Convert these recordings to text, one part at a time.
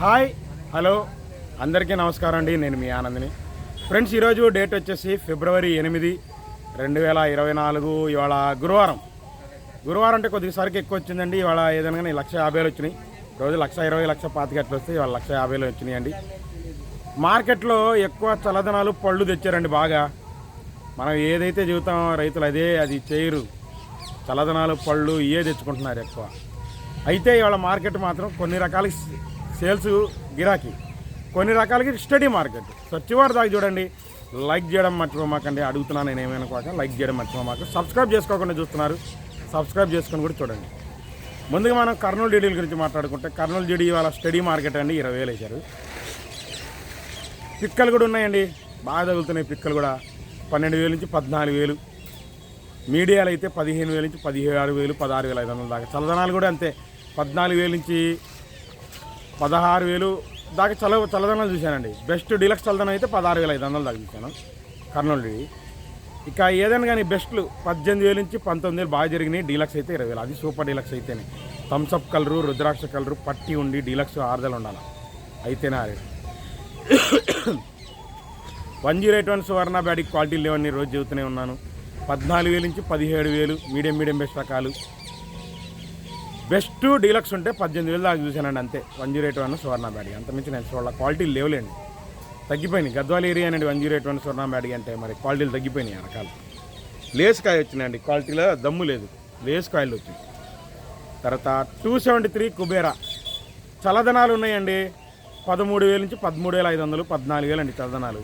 Hi hello. అందరికీ నమస్కారం అండి. నేను మీ ఆనందిని. ఫ్రెండ్స్ ఈరోజు డేట్ వచ్చేసి ఫిబ్రవరి ఎనిమిది రెండు వేల ఇరవై నాలుగు. ఇవాళ గురువారం. గురువారం అంటే కొద్దిసారికి ఎక్కువ వచ్చిందండి. ఇవాళ ఏదైనా కానీ లక్ష యాభైలు వచ్చినాయి. రోజు లక్ష ఇరవై లక్ష పాతిక అట్లా వస్తే ఇవాళ లక్ష యాభైలు వచ్చినాయి అండి. మార్కెట్లో ఎక్కువ చల్లదనాలు పళ్ళు తెచ్చారండి బాగా. మనం ఏదైతే చెబుతామో రైతులు అదే అది చేయరు. చల్లదనాలు పళ్ళు ఇవే తెచ్చుకుంటున్నారు ఎక్కువ. అయితే ఇవాళ మార్కెట్ మాత్రం కొన్ని రకాల సేల్స్ గిరాకీ. కొన్ని రకాలకి స్టడీ మార్కెట్. సో చివరి దాకా చూడండి. లైక్ చేయడం మర్చిపోమాకండి. అడుగుతున్నాను నేను ఏమైనా కాక లైక్ చేయడం మర్చిపోమాక సబ్స్క్రైబ్ చేసుకోకుండా చూస్తున్నారు. సబ్స్క్రైబ్ చేసుకొని కూడా చూడండి. ముందుగా మనం కర్నూలు డీడీల గురించి మాట్లాడుకుంటే కర్నూలు డీడీ ఇవాళ స్టడీ మార్కెట్ అండి. ఇరవై వేలు వేశారు. పిక్కలు కూడా ఉన్నాయండి. బాగా తగులుతున్నాయి పిక్కలు కూడా. పన్నెండు వేలు నుంచి పద్నాలుగు వేలు. మీడియాలు అయితే పదిహేను వేలు నుంచి పదిహేడు వేలు పదహారు వేల ఐదు వందల దాకా. చల్లదనాలు కూడా అంతే. పద్నాలుగు వేలు నుంచి పదహారు వేలు దాకా చల్ల చల్లదనాలు చూశానండి. బెస్ట్ డీలక్స్ చల్లదనం అయితే పదహారు వేల ఐదు వందలు దాకా చూశాను. కర్నూలు ఇక ఏదైనా కానీ బెస్ట్లు పద్దెనిమిది వేలు నుంచి పంతొమ్మిది వేలు బాగా జరిగినాయి. డీలక్స్ అయితే ఇరవై వేలు. అది సూపర్ డీలక్స్ అయితేనే. థమ్స్అప్ కలరు రుద్రాక్ష కలరు పట్టి ఉండి డీలక్స్ ఆరుదలు ఉండాలి. అయితేనే ఆ one zero eight one Suvarna Byadgi quality లేవని రోజు చెబుతూనే ఉన్నాను. పద్నాలుగు వేలు నుంచి పదిహేడు వేలు మీడియం మీడియం బెస్ట్ రకాలు. బెస్ట్ డీలక్స్ ఉంటే పద్దెనిమిది వేలు దాకా చూశానండి అంతే. One zero eight one Suvarna Byadgi అంతమించి నేను వాళ్ళ క్వాలిటీ లేవులేండి. తగ్గిపోయినాయి. గద్వాల ఏరియా అండి one zero eight one Suvarna Byadgi అంటే మరి క్వాలిటీలు తగ్గిపోయినాయి రకాలు. లేస్ కాయ వచ్చినాయండి. క్వాలిటీలో దమ్ము లేదు. లేస్ కాయలు వచ్చింది తర్వాత టూ సెవెంటీ త్రీ కుబేరా. చల్లదనాలు ఉన్నాయండి. పదమూడు వేల నుంచి పదమూడు వేల ఐదు వందలు పద్నాలుగు వేలు అండి చల్లదనాలు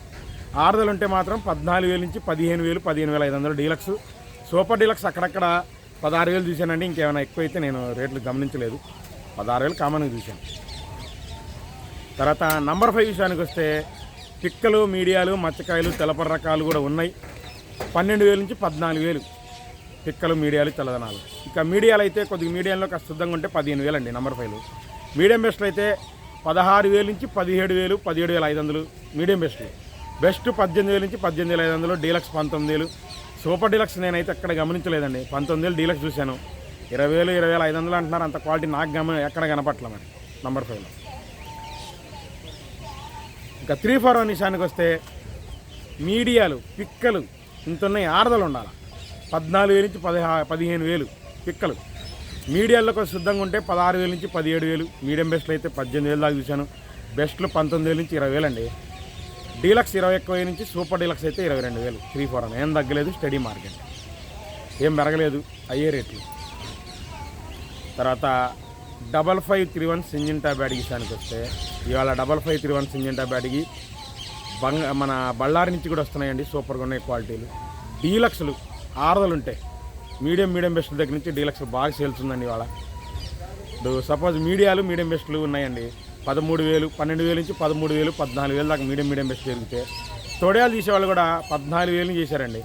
ఆరుదలు ఉంటే మాత్రం పద్నాలుగు వేల నుంచి పదిహేను వేలు పదిహేను వేల ఐదు వందలు డీలక్స్. సూపర్ డీలక్స్ అక్కడక్కడ పదహారు వేలు చూశానండి ఇంకేమైనా ఎక్కువైతే నేను రేట్లు గమనించలేదు. పదహారు వేలు కామన్గా చూశాను తర్వాత నంబర్ ఫైవ్ విషయానికి వస్తే పిక్కలు మీడియాలు మచ్చకాయలు తెలపర రకాలు కూడా ఉన్నాయి. పన్నెండు వేల నుంచి పద్నాలుగు వేలు పిక్కలు మీడియాలు తెల్లదనాలు. ఇక మీడియాలు అయితే కొద్దిగా మీడియంలో కాస్త శుద్ధంగా ఉంటే పదిహేను వేలు అండి నంబర్ ఫైవ్లు. మీడియం బెస్ట్లు అయితే పదహారు వేలు నుంచి పదిహేడు వేలు పదిహేడు వేల ఐదు వందలు మీడియం బెస్ట్లు. బెస్ట్ పద్దెనిమిది వేల నుంచి పద్దెనిమిది వేల ఐదు వందలు డీలక్స్ పంతొమ్మిది వేలు సూపర్ డీలక్స్ నేనైతే ఎక్కడ గమనించలేదండి. పంతొమ్మిది వేలు డీలక్స్ చూశాను. ఇరవై వేలు ఇరవై వేల ఐదు వందలు అంటున్నారు. అంత క్వాలిటీ నాకు గమ ఎక్కడ కనపట్ల మరి? నంబర్ ఫైవ్లో ఇంకా త్రీ ఫోర్ వన్ విషయానికి వస్తే మీడియాలు పిక్కలు ఇంత ఉన్నాయి ఆరదలు ఉండాలి? పద్నాలుగు వేలు నుంచి పదిహా పదిహేను వేలు పిక్కలు. మీడియాల్లో కొంచెం శుద్ధంగా ఉంటే పదహారు వేలు నుంచి పదిహేడు వేలు. మీడియం బెస్ట్లు అయితే పద్దెనిమిది వేలు దాకా చూశాను. బెస్ట్లు పంతొమ్మిది వేలు నుంచి ఇరవై వేలు అండి డీలక్స్ ఇరవై ఎక్కువ నుంచి సూపర్ డీలక్స్ అయితే ఇరవై రెండు వేలు. త్రీ ఫోర్ అని. ఏం తగ్గలేదు స్టడీ మార్కెట్. ఏం పెరగలేదు అయ్యే రేట్లు. తర్వాత double five three one Syngenta bad విషయానికి వస్తే ఇవాళ double five three one Syngenta బ్యాడ్కి బంగ మన బళ్ళారి నుంచి కూడా వస్తున్నాయండి సూపర్గా ఉన్నాయి క్వాలిటీలు. డీలక్స్లు ఆరుదలు ఉంటాయి మీడియం మీడియం బెస్ట్ దగ్గర నుంచి డీలక్స్ బాగా సేల్స్ ఉందండి ఇవాళ. ఇప్పుడు సపోజ్ మీడియాలు మీడియం బెస్ట్లు ఉన్నాయండి. పదమూడు వేలు పన్నెండు వేలు నుంచి పదమూడు వేలు పద్నాలుగు వేలు దాకా మీడియం మీడియం బెస్ట్ జరిగితే తొడయాలు తీసేవాళ్ళు కూడా పద్నాలుగు వేలు చేశారండి.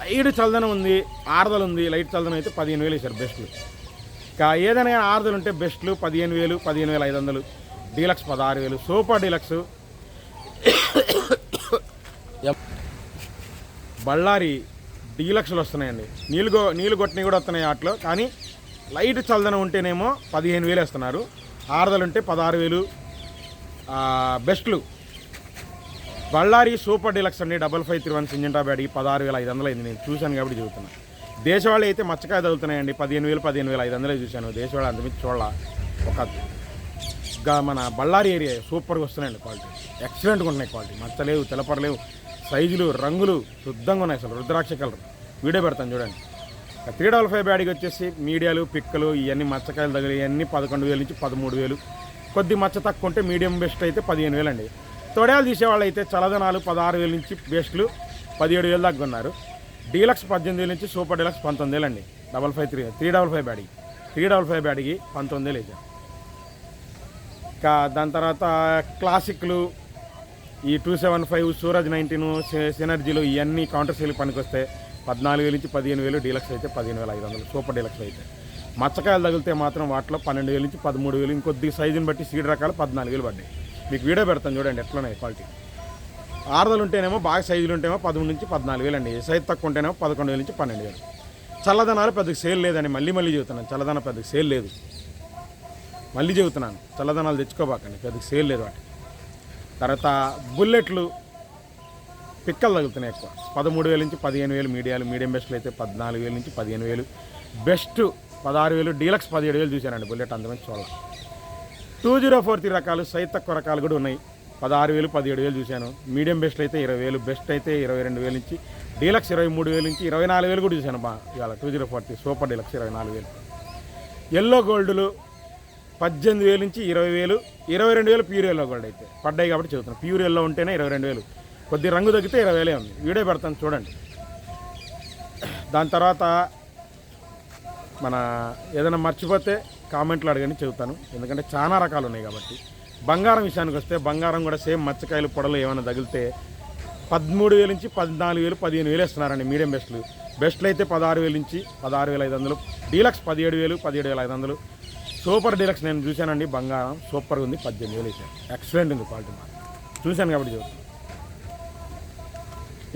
లైట్ చల్దనం ఉంది ఆరుదలు ఉంది లైట్ చల్దనం అయితే పదిహేను వేలు వేశారు బెస్ట్లు. ఇంకా ఏదైనా ఆరుదలు ఉంటే బెస్ట్లు పదిహేను వేలు పదిహేను వేల ఐదు వందలు. డీలక్స్ పదహారు వేలు సూపర్ డీలక్స్. బళ్ళారి డీలక్స్లు వస్తున్నాయండి. నీళ్ళు గో నీళ్ళు కొట్టినవి కూడా వస్తున్నాయి వాటిలో. కానీ లైట్ చల్లదనం ఉంటేనేమో పదిహేను వేలు వేస్తున్నారు. ఆరుదలు ఉంటే పదహారు వేలు బెస్ట్లు బళ్ళారి సూపర్ డిలక్స్ అండి double five three one Syngenta ఈ పదహారు వేల ఐదు వందలు అయింది. నేను చూశాను కాబట్టి చెబుతున్నాను దేశవాళీ అయితే మచ్చకాయ తగులుతున్నాయండి పదిహేను వేలు పదిహేను వేల ఐదు వందలే చూశాను. దేశవాళీ అంతమించి చూడాల. ఒక మన బళ్ళారి ఏరియా సూపర్గా వస్తున్నాయండి క్వాలిటీ. ఎక్సలెంట్గా ఉంటున్నాయి క్వాలిటీ. మచ్చలేవు తెలపరలేవు సైజులు రంగులు శుద్ధంగా ఉన్నాయి అసలు. రుద్రాక్ష కలర్. వీడియో పెడతాను చూడండి. త్రీ డబల్ ఫైవ్ బ్యాడ్కి వచ్చేసి మీడియాలు పిక్కలు ఇవన్నీ మచ్చకాయలు తగిలి ఇవన్నీ పదకొండు వేలు నుంచి పదమూడు వేలు. కొద్ది మచ్చ తక్కువ ఉంటే మీడియం బెస్ట్ అయితే పదిహేను వేలు అండి తొడయాలు తీసేవాళ్ళు అయితే చలదనాలు పదహారు వేల నుంచి బెస్ట్లు పదిహేడు వేలు దాకా ఉన్నారు డీలక్స్ పద్దెనిమిది వేల నుంచి సూపర్ డీలక్స్ పంతొమ్మిది వేలు అండి double five three three double five బ్యాడ్కి three double five బ్యాడ్కి పంతొమ్మిది వేలు అయితే. ఇంకా దాని తర్వాత క్లాసిక్లు ఈ two seven five Suraj nineteen సినర్జీలు ఇవన్నీ కౌంటర్ సేల్ పనికొస్తే పద్నాలుగు వేలు నుంచి పదిహేను వేలు డీలక్స్ అయితే పదిహేను వేల ఐదు వందలు సూపర్ డీలక్స్ అయితే. మచ్చకాయలు తగిలితే మాత్రం వాటిలో పన్నెండు వేలు నుంచి పదమూడు వేలు ఇంకొద్ది సైజుని బట్టి సీడ్ రకాలు పద్నాలుగు వేలు పడ్డాయి. మీకు వీడియో పెడతాను చూడండి ఎట్లనే క్వాలిటీ. ఆరుదలు ఉంటేనేమో బాగా సైజులు ఉంటేమో పదమూడు నుంచి పద్నాలుగు వేలు అండి. సైజు తక్కువ ఉంటేనేమో పదకొండు వేలు నుంచి పన్నెండు వేలు. చల్లదనాలు పెద్దగా సేల్ లేదండి. మళ్ళీ మళ్ళీ చెబుతున్నాను చల్లదనం పెద్దగా సేల్ లేదు. మళ్ళీ చెబుతున్నాను చల్లదనాలు తెచ్చుకోబాకండి పెద్దగా సేల్ లేదు వాటి. తర్వాత బుల్లెట్లు పిక్కలు తగులుతున్నాయి ఎక్కువ. పదమూడు వేల నుంచి పదిహేను వేలు మీడియాలు మీడియం బెస్ట్లు అయితే పద్నాలుగు వేల నుంచి పదిహేను వేలు. బెస్ట్ పదహారు వేలు డీలక్స్ పదిహేడు వేలు చూశానండి బుల్లెట్ అంతమంది చూడాలి టూ జీరో ఫోర్ త్రీ రకాలు సైజ్ తక్కువ రకాలు కూడా ఉన్నాయి. పదహారు వేలు పదిహేడు వేలు చూశాను. మీడియం బెస్ట్ అయితే ఇరవై వేలు బెస్ట్ అయితే ఇరవై రెండు వేలు నుంచి డీలక్స్ ఇరవై మూడు వేలు నుంచి ఇరవై నాలుగు వేలు కూడా చూశాను బా. ఇవాళ two zero four three super deluxe ఇరవై నాలుగు వేలు. ఎల్లో గోల్డ్లు పద్దెనిమిది వేలు నుంచి ఇరవై వేలు ఇరవై రెండు వేలు ప్యూర్ ఎల్లో గోల్డ్ అయితే పడ్డాయి కాబట్టి చెబుతున్నాను ప్యూర్ ఎల్లో ఉంటేనే ఇరవై రెండు వేలు. కొద్ది రంగు తగ్గితే ఇరవై వేలే ఉంది. వీడియో పెడతాను చూడండి. దాని తర్వాత మన ఏదైనా మర్చిపోతే కామెంట్లు అడగని చెబుతాను. ఎందుకంటే చాలా రకాలు ఉన్నాయి కాబట్టి. బంగారం విషయానికి వస్తే బంగారం కూడా సేమ్ మచ్చకాయలు పొడలు ఏమైనా తగిలితే పదమూడు వేల నుంచి పద్నాలుగు వేలు పదిహేను వేలు ఇస్తున్నారండి మీడియం బెస్ట్లు. బెస్ట్లు అయితే పదహారు వేలు నుంచి పదహారు వేల ఐదు వందలు. డీలక్స్ పదిహేడు వేలు పదిహేడు వేల ఐదు వందలు. సూపర్ డీలక్స్ నేను చూశానండి బంగారం సూపర్గా ఉంది పద్దెనిమిది వేలు వేసాను ఎక్సలెంట్ ఉంది క్వాలిటీ మాత్రం. చూశాను కాబట్టి చెబుతాను.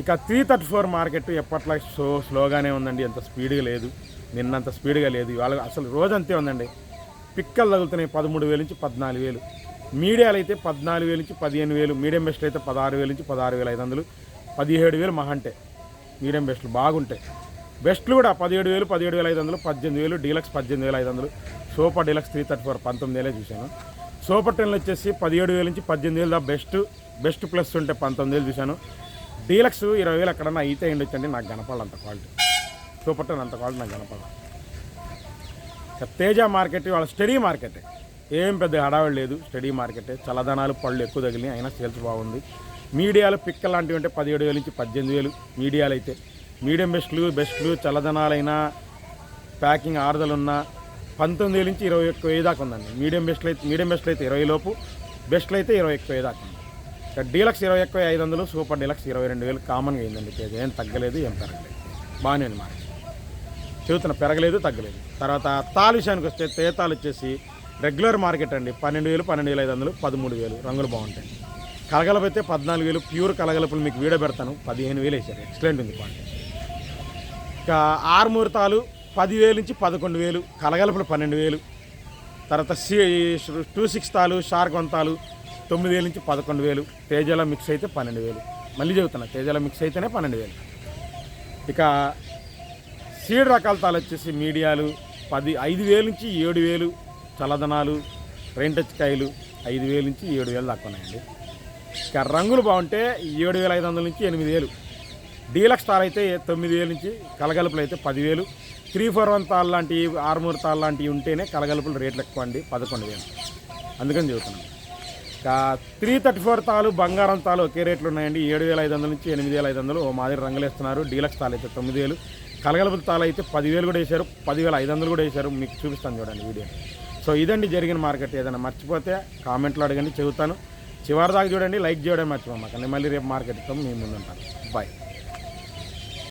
ఇక త్రీ థర్టీ ఫోర్ మార్కెట్ ఎప్పట్లా సో స్లోగానే ఉందండి అంత స్పీడ్గా లేదు. నిన్నంత స్పీడ్గా లేదు. ఇవాళ అసలు రోజంతే ఉందండి. పిక్కలు తగులుతున్నాయి పదమూడు వేలు నుంచి పద్నాలుగు వేలు. మీడియాలు అయితే పద్నాలుగు వేలు నుంచి పదిహేను వేలు మీడియం బెస్ట్లు అయితే పదహారు వేలు నుంచి పదహారు వేల ఐదు వందలు పదిహేడు వేలు మహా అంటే. మీడియం బెస్ట్లు బాగుంటాయి. బెస్ట్లు కూడా పదిహేడు వేలు పదిహేడు వేల ఐదు వందలు పద్దెనిమిది వేలు డీలక్స్ పద్దెనిమిది వేల ఐదు వందలు super deluxe three thirty four పంతొమ్మిది వేలే చూశాను. సూపర్ టెన్లు వచ్చేసి పదిహేడు వేల నుంచి పద్దెనిమిది వేలు దా బెస్ట్ బెస్ట్ ప్లస్ ఉంటే పంతొమ్మిది వేలు చూశాను. డీలక్స్ ఇరవై వేలు ఎక్కడన్నా అయితే ఉండొచ్చండి నాకు కనపడాలి అంత క్వాలిటీ. చూపట్టని టెన్ అంత క్వాలిటీ నాకు కనపడదు తేజ మార్కెట్ వాళ్ళ స్టడీ మార్కెట్. ఏం పెద్ద హడావిడి లేదు స్టడీ మార్కెట్. చల్లదనాలు పళ్ళు ఎక్కువ తగిలినాయి అయినా సేల్స్ బాగుంది. మీడియాలు పిక్క లాంటివి అంటే పదిహేడు వేలు నుంచి పద్దెనిమిది వేలు మీడియాలు అయితే మీడియం బెస్ట్లు బెస్ట్లు చల్లదనాలైనా ప్యాకింగ్ ఆరుదలున్నా పంతొమ్మిది వేల నుంచి ఇరవై ఒక్క వేలు దాకా ఉందండి. మీడియం బెస్ట్లు అయితే మీడియం బెస్ట్లు అయితే ఇరవై లోపు బెస్ట్లు అయితే ఇరవై ఎక్కువ దాకా ఉంది. డీలక్స్ ఇరవై ఒక్క ఐదు వందలు సూపర్ డీలక్స్ ఇరవై రెండు వేలు కామన్గా అయిందండి ఏం తగ్గలేదు ఏం పెరగలేదు. బాగానే ఉంది మార్కెట్. చెబుతున్న పెరగలేదు తగ్గలేదు. తర్వాత తాలు విషయానికి వస్తే తేతాలు వచ్చేసి రెగ్యులర్ మార్కెట్ అండి. పన్నెండు వేలు పన్నెండు వేల ఐదు వందలు పదమూడు వేలు రంగులు బాగుంటాయి. కలగలపు అయితే పద్నాలుగు వేలు ప్యూర్ కలగలపులు మీకు వీడియో పెడతాను. పదిహేను వేలు వేసారు ఎక్సలెంట్ ఉంది క్వాలిటీ ఇక ఆరు ముహూర్తాలు పదివేలు నుంచి పదకొండు వేలు కలగలపులు పన్నెండు వేలు. తర్వాత సి టూ సిక్స్ తాలు షార్క్ వంతాలు తొమ్మిది వేలు నుంచి పదకొండు వేలు. తేజాల మిక్స్ అయితే పన్నెండు వేలు. మళ్ళీ చెబుతున్నా తేజాల మిక్స్ అయితేనే పన్నెండు వేలు. ఇక సీడ్ రకాల తాలు వచ్చేసి మీడియాలు పది ఐదు వేలు నుంచి ఏడు వేలు చల్లదనాలు రెంటచ్కాయలు ఐదు వేలు నుంచి ఏడు వేలు దాకా ఉన్నాయండి. ఇక రంగులు బాగుంటే ఏడు వేల ఐదు వందల నుంచి ఎనిమిది వేలు. డీలక్స్ తాలు అయితే తొమ్మిది వేలు నుంచి కలగలుపులు అయితే పదివేలు త్రీ ఫోర్ వన్ తాల్ లాంటివి ఆరుమూరు తాల్ లాంటివి ఉంటేనే కలగలుపులు రేట్లు ఎక్కువ అండి పదకొండు వేలు. అందుకని చెబుతున్నాను ఇక త్రీ థర్టీ ఫోర్ తాలు బంగారం తాలు ఒకే రేట్లు ఉన్నాయండి. ఏడు వేల ఐదు వందల నుంచి ఎనిమిది వేల ఐదు వందలు ఓ మాదిరి రంగులు వేస్తున్నారు డీలక్స్ తాలు అయితే తొమ్మిది వేలు. కలగలుపుల తాలు అయితే పదివేలు కూడా వేశారు పదివేల ఐదు వందలు కూడా వేశారు. మీకు చూపిస్తాను చూడండి వీడియో. సో ఇదండి జరిగిన మార్కెట్. ఏదైనా మర్చిపోతే కామెంట్లో అడగండి చెబుతాను. చివరి దాకా చూడండి లైక్ చేయడం మర్చిపోమాకండి. మళ్ళీ రేపు మార్కెట్ మేము ముందుంటాను. బాయ్.